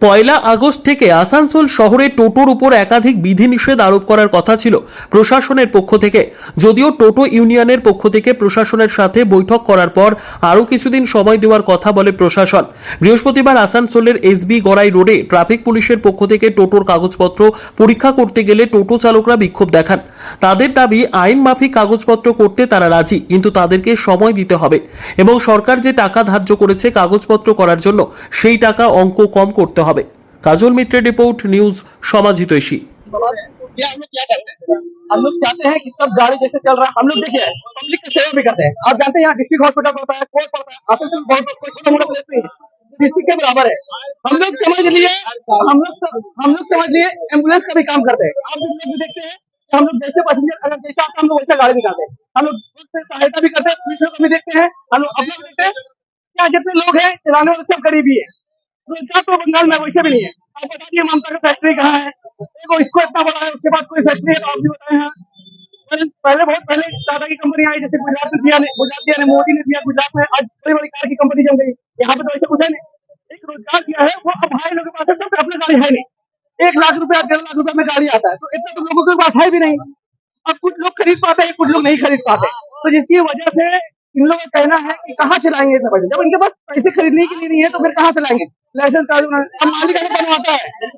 পয়লা August থেকে আসানসোল শহরে টোটোর উপর একাধিক বিধিনিষেধ আরোপ করার কথা ছিল প্রশাসনের পক্ষ থেকে। যদিও টোটো ইউনিয়নের পক্ষ থেকে প্রশাসনের সাথে বৈঠক করার পর আরও কিছুদিন সময় দেওয়ার কথা বলে প্রশাসন। বৃহস্পতিবার আসানসোলের এসবি গড়াই রোডে ট্রাফিক পুলিশের পক্ষ থেকে টোটোর কাগজপত্র পরীক্ষা করতে গেলে টোটো চালকরা বিক্ষোভ দেখান। তাদের দাবি, আইন মাফিক কাগজপত্র করতে তারা রাজি, কিন্তু তাদেরকে সময় দিতে হবে এবং সরকার যে টাকা ধার্য করেছে কাগজপত্র করার জন্য, সেই টাকা অঙ্ক কম করতে হবে। হবে। काजोल मित्र रिपोर्ट न्यूज़ समाजितोषी हम लोग चाहते हैं कि सब गाड़ी जैसे चल रहा है। हम लोग देखिए पब्लिक की सेवा भी करते हैं। आप जानते हैं यहाँ डिस्ट्रिक्ट हॉस्पिटल पड़ता है, कोर्ट पड़ता है असल में बहुत छोटा मोटा प्लेस नहीं है। डिस्ट्रिक्ट के बराबर है। हम लोग समझ लिए, हम लोग हम लोग समझ लिए एंबुलेंस का भी काम करते हैं। आप भी देखते हैं हम लोग जैसे पैसेंजर अगर जैसे आता हम लोग वैसे गाड़ी निकालते हैं। हम लोग सहायता भी करते हैं, पुलिस को भी देखते हैं, हम लोग अपना भी देखते हैं। क्या जितने लोग हैं, चलाने वाले सब गरीबी है। रोज़गार तो बंगाल में वैसे भी नहीं है। आप बता दिए ममता का फैक्ट्री कहाँ है? देखो, इसको इतना बड़ा है, उसके बाद कोई फैक्ट्री है तो आप भी बताए, हैं। पहले पहले बहुत पहले टाटा की कंपनी आई, जैसे गुजरात में दिया गुजरात दिया मोदी ने दिया गुजरात में आज बड़ी बड़ी कार की कंपनी जम गई। यहाँ पे तो ऐसे कुछ है नहीं। एक रोज़गार दिया है, वो अब भाई लोगों के पास है सबके अपने गाड़ी है नहीं। एक लाख रुपया, डेढ़ लाख रुपया में गाड़ी आता है तो इतना तो लोगों के पास है भी नहीं। अब कुछ लोग खरीद पाते हैं, कुछ लोग नहीं खरीद पाते। तो जिसकी वजह से इन लोगों का कहना है कि कहाँ से लाएँगे इतना पैसे? जब इनके पास पैसे खरीदने के लिए नहीं है तो फिर कहाँ से लाएँगे? लाइसेंस बना अब मालिक अगर बनवाता है,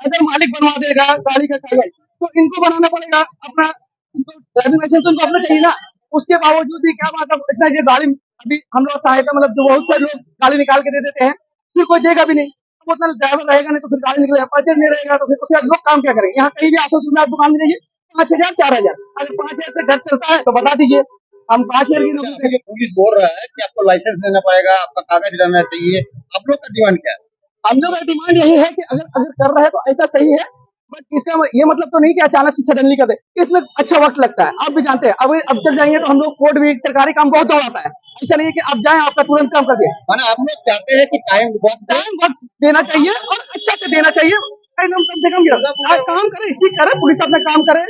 अगर मालिक बनवा देगा गाड़ी का कागज़ तो इनको बनाना पड़ेगा अपना ड्राइविंग लाइसेंस तो इनको अपना चाहिए ना। उसके बावजूद भी क्या बात है इतना ये गाड़ी, अभी हम लोग सहायता मतलब जो बहुत सारे लोग गाड़ी निकाल के दे देते हैं, फिर कोई देगा भी नहीं। उतना ड्राइवर रहेगा नहीं तो फिर गाड़ी निकलेगा परचेज नहीं रहेगा तो फिर उसके बाद लोग काम क्या करेंगे? यहाँ कहीं भी आसो में आप दुकान में जाइए, पाँच हज़ार, चार हज़ार। अगर पाँच हज़ार से घर चलता है तो बता दीजिए। हम पाँच हज़ार की नौकरी देंगे। पुलिस बोल रहा है कि आपको लाइसेंस लेना पड़ेगा आपका कागज़ रहना चाहिए। आप लोग का डिमांड क्या है? हम लोग का डिमांड यही है कि अगर अगर कर रहे हैं तो ऐसा सही है बट इसका ये मतलब तो नहीं कि अचानक से सडनली कर दे। इसमें अच्छा वक्त लगता है। आप भी जानते हैं अब अब चल जाएँगे तो हम लोग कोर्ट भी सरकारी काम बहुत दौड़ाता है। ऐसा नहीं है कि आप जाएँ आपका तुरंत काम कर दिए माना आप लोग चाहते हैं कि टाइम वक्त टाइम वक्त देना चाहिए और अच्छा से देना चाहिए। कम से कम ये- आप काम करे स्टिक करे पुलिस अपना काम करे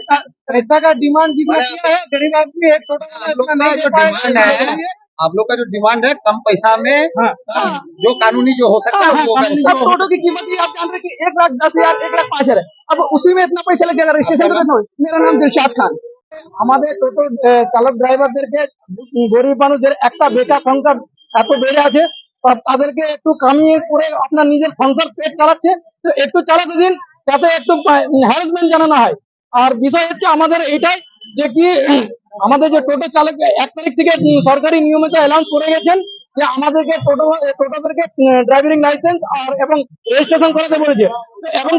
पैसा का डिमांड जितना अरे किया है गरीब आदमी एक आप लोग का जो डिमांड है आप लोग का जो डिमांड है कम पैसा में हाँ। हाँ, जो कानूनी जो हो सकता है वो करें। अब टोटो की कीमत ही आप जान रहे हैं कि एक लाख दस हजार एक लाख पाँच हजार है अब उसी में इतना पैसा लगेगा रजिस्ट्रेशन में तो मेरा नाम दिलशाद खान আমাদের টোটো আহ, চালক ড্রাইভারদেরকে গরিব মানুষদের একটা বেকার সংখ্যা এত বেড়ে আছে তা তাদেরকে একটু কামিয়ে করে আপনার নিজের সংসার পেট চালাচ্ছে তো একটু চালাতে দিন, যাতে একটু হ্যারাসমেন্ট যেন না হয়। আর বিষয় হচ্ছে আমাদের এটাই যে কি, আমাদের যে টোটো চালক এক তারিখ থেকে সরকারি নিয়মে তো অ্যালাউন্স করে গেছেন যে আমাদেরকে টোটো টোটোদেরকে ড্রাইভিং লাইসেন্স আর, এবং রেজিস্ট্রেশন করাতে বলেছে। এখন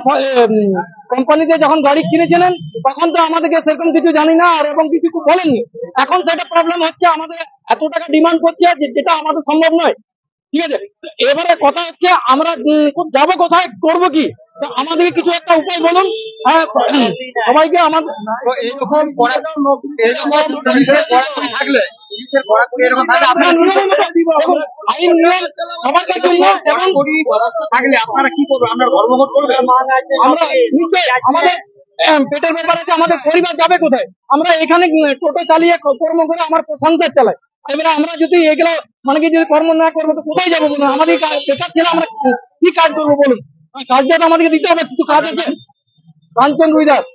কোম্পানিতে যখন গাড়ি কিনেছিলেন, তখন তো আমাদেরকে সেরকম কিছু জানি না, আর এবং কিছু বলেননি। এখন সেটা প্রবলেম হচ্ছে আমাদের এত টাকা ডিমান্ড করছে যেটা আমাদের সম্ভব নয়। ঠিক আছে? এবারে কথা হচ্ছে আমরা যাব কোথায়? করব কি? আমাদের কিছু একটা উপায় বলুন। হ্যাঁ, সবাইকে থাকলে আপনারা কি করবেন? আমরা ধর্মঘট পেটের ব্যাপার আছে আমাদের পরিবার যাবে কোথায়? আমরা এখানে টোটো চালিয়ে কর্ম করে আমার সংসার চালাই। এবারে আমরা যদি এগুলো মানে কি যদি কর্ম না করব, তো কোথায় যাব বলুন? আমাদের বেকার ছেলে আমরা কি কাজ করব বলুন? কাজটা তো আমাদেরকে দিতে হবে, কিছু কাজ আছে? কাঞ্চন রুইদাস।